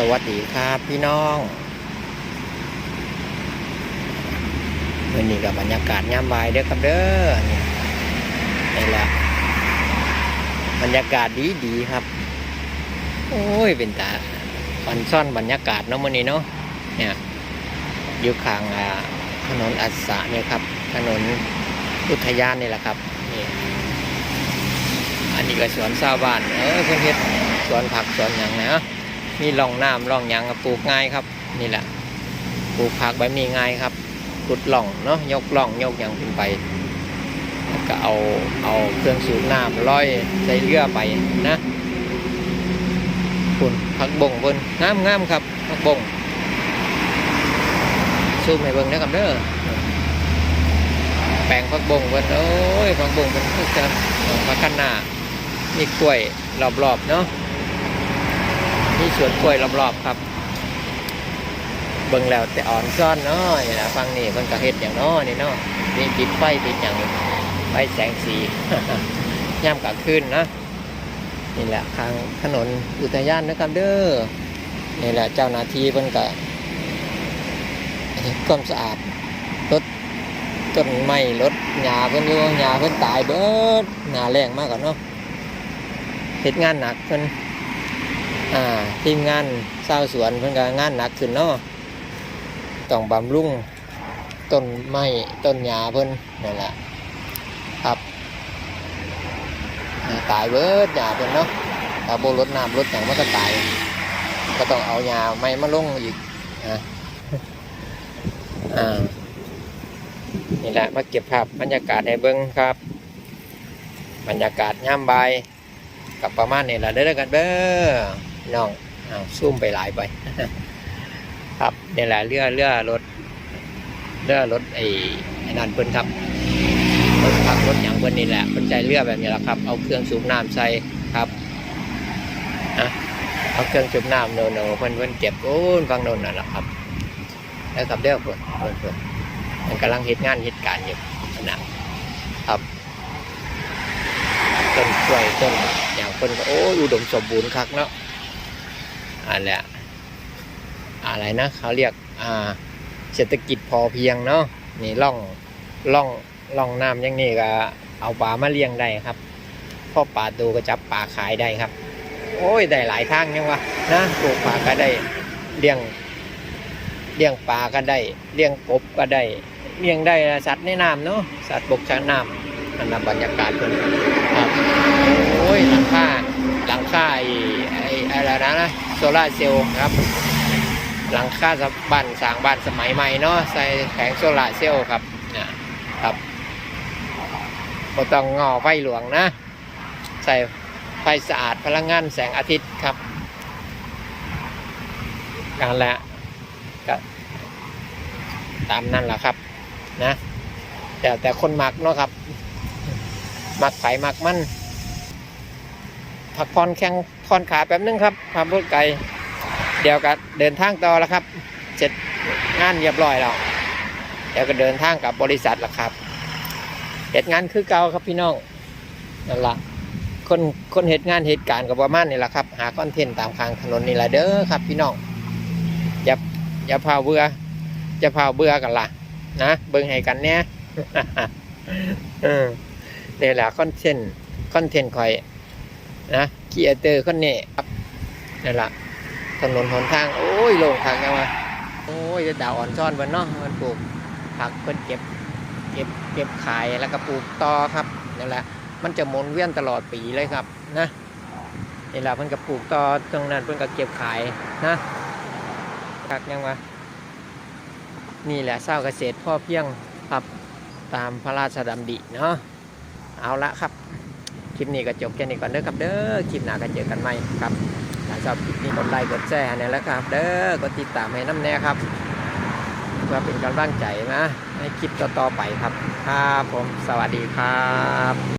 สวัสดีครับพี่น้องวันนี้กับบรรยากาศยามบ่ายเด้อครับเด้อนี่นี่แหละบรรยากาศดีดีครับ โอ้ยเป็นตาปันซ่อนบรรยากาศเนาะมื้อนี้เนาะเนี่ยอยู่ข้างถนนอัสสะเนี่ยครับ ถนนอุทยานนี่แหละครับนี่อันนี้ก็สวนชาวบ้านเออเพิ่อนเฮ็ดสวนผักสวนหยังนะ มีร่องน้ำร่องหยังปลูกง่ายครับ นี่แหละปลูกผักแบบนี้ง่ายครับขุดร่องเนาะยกร่องยกหยังขึ้นไปแล้วก็เอาเอาเครื่องสูบน้ำร้อยใส่เรือไปนะคุณผักบงเพิ่นงามงามครับผักบงซูมให้เบิ่งนะครับเด้อแปลงผักบงเพิ่นโอ้ยผักบงเพิ่นคือกันผักกันหน้ามีกล้วยรอบๆเนาะ มีสวนกล้วยรอบๆครับเบิ่งแล้วแต่อ่อนซ่อนเนาะนี่นะฟังนี่มันก็เฮ็ดอย่างนาะนี่เนาะมีติดไฟติดอย่างไฟแสงสีย่ำกลางคืนนะนี่แหละทางถนนอุทยานนะครับเด้อนี่แหละเจ้าหน้าที่เพิ่นก็ความสะอาดรถต้นไม้รถหญ้าเพิ่นอยู่หญ้าเพิ่นตายเบิดหน้าแรงมากกว่าเนาะเฮ็ดงานหนักเพิ่น อ่าทีมงานเศร้าวสวนเพิ่นก็งานหนักขึ้นเนาะต้องบำรุงต้นไม้ต้นหญ้าเพิ่นนั่นแหละครับตายเบิดหญ้าเพิ่นเนาะถ้าโบรดน้ำรดหยังมันก็ตาย ก็ต้องเอาหญ้าไม้มาลงอีกอ่าอ่านี่แหละมาเก็บภาพบรรยากาศให้เบิ่งครับ บรรยากาศย่ามบ่ายกับประมาณนี้แหละเด้อกันเด้อ น้องเอาซุ่มไปหลายไปครับนี่แหละเรือเรือรถเรือรถไอ้ไอนั่นเพิ่นครับรถพักรถอย่างเพิ่นนี่แหละเพิ่นใช้เรือแบบนี้แหละครับเอาเครื่องสูบน้ำใส่ครับนะเอาเครื่องสูบน้ำโนโนเพิ่นเพิ่นเก็บโอ้นฟังโน่นนั่นแหละครับแล้วกับเด้อเพิ่นเพิ่นเพิ่นมันกำลังเฮ็ดงานเฮ็ดการณ์อยู่นะครับต้นกล้วยต้นอย่างคนก็โอ้อุดมสมบูรณ์คักเนาะ อะไรอะอะไรนะเขาเรียกอ่าเศรษฐกิจพอเพียงเนาะนี่ล่องล่องล่องน้ำอย่างนี้ก็เอาปลามาเลี้ยงได้ครับพ่อปลาดูก็จับปลาขายได้ครับ โอ้ยได้หลายทางยังวะนะปลูกปลาก็ได้เลี้ยงเลี้ยงปลาก็ได้เลี้ยงกบก็ได้เลี้ยงได้สัตว์ในน้ำเนาะสัตว์บกสัตว์น้ำอันนั้นบรรยากาศเพิ่น ครับโอ้ยหลังคาหลังคาไอ้ไอ้อะไรนะนะ โซลาร์เซลล์ครับ หลังคาสะบ้านสางบ้านสมัยใหม่เนาะใส่แผงโซลาร์เซลล์ครับเนี่ยครับบ่ต้องงอไฟหลวงนะ ใส่ไฟสะอาดพลังงานแสงอาทิตย์ครับการละก็ตามนั่นแหละครับนะ แต่แต่คนมักเนาะครับ มักไก่มักมันพักผ่อนแข้ง ผ่อนขาแป๊บนึงครับความพูดไกล เดี๋ยวก็เดินทางต่อแล้วครับ เสร็จงานเรียบร้อยแล้ว เดี๋ยวก็เดินทางกับบริษัทแล้วครับเหตุงานคือเก่าครับพี่น้องนั่นละคนคนเหตุงานเหตุการณ์กับประมาณนี่แหละครับหาคอนเทนต์ตามทางถนนนี่แหละเด้อครับ พี่น้องอย่าอย่าพาเบื่อจะพาเบื่อกันล่ะนะเบิ่งให้กันเนี่ยเออนี่แหละคอนเทนต์คอนเทนต์คอย นะเกียเตอร์คนนี้ครับนี่แหละถนนหนทาง โอ้ยโล่งทางกันมาโอ้ยจะดาวอ่อนซ่อนวันเนาะมันปลูกผักเพิ่นเก็บ เก็บเก็บขายแล้วก็ปลูกต่อครับนี่นแหละมันจะหมุนเวียนตลอดปีเลยครับนะนี่แหละเพิ่นก็ปลูกต่อตรงนั้นเพิ่นก็เก็บขายนะคักยังวะนี่แหละเศร้าเกษตรพ่อเพียงครับตามพระราชดำริเนาะเอาละครับ คลิปนี้ก็จบแค่นี้ก่อนเด้อครับเด้อคลิปหน้าก็เจอกันใหม่ครับถ้าชอบคลิปนี้กดไลค์กดแชร์นี่แหล้วครับ เด้อกดติดตามให้น้ำแน่ครับเพื่อเป็นกำลังใจนะให้คลิปต่อๆไปครับครับผมสวัสดีครับ